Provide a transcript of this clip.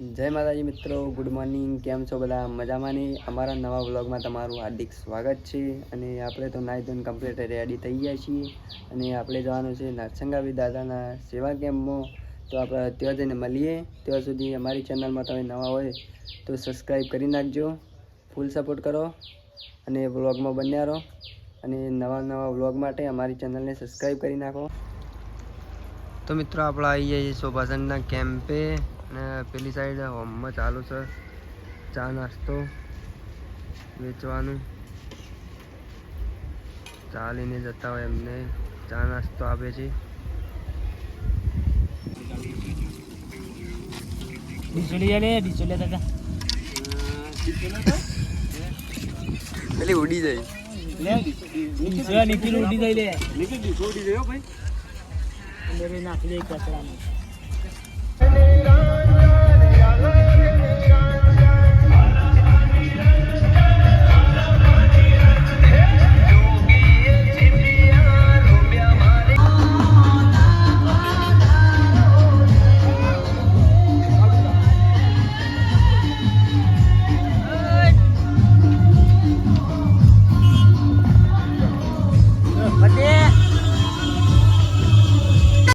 જય માતાજી મિત્રો ગુડ મોર્નિંગ કેમ છો બધા? મજામાં નહીં અમારા નવા વ્લોગમાં તમારું હાર્દિક સ્વાગત છે. અને આપણે તો નાઈ ધોઈને કમ્પ્લીટ રેડી થઈ ગયા છીએ. અને આપણે જવાનું છે નરસંગાવી દાદાના સેવા કેમ્પમાં. તો આપણે ત્યાં જઈને મળીએ. ત્યાં સુધી અમારી ચેનલમાં તમે નવા હોય તો સબસ્ક્રાઈબ કરી નાખજો. ફૂલ સપોર્ટ કરો. અને વ્લોગમાં બન્યા રહો. અને નવા નવા વ્લોગ માટે અમારી ચેનલને સબસ્ક્રાઈબ કરી નાખો. તો મિત્રો, આપણે આવી જઈએ શોભાસનના કેમ્પે. અને પેલી સાઈડ હોમમાં ચાલુ છે. ચા નાસ્તો વેચવાનું. ચાલીને જતા હોય એમને. ચા નાસ્તો આપે છે. પેલી ઉડી જાય. નાખી દે કચરામાં.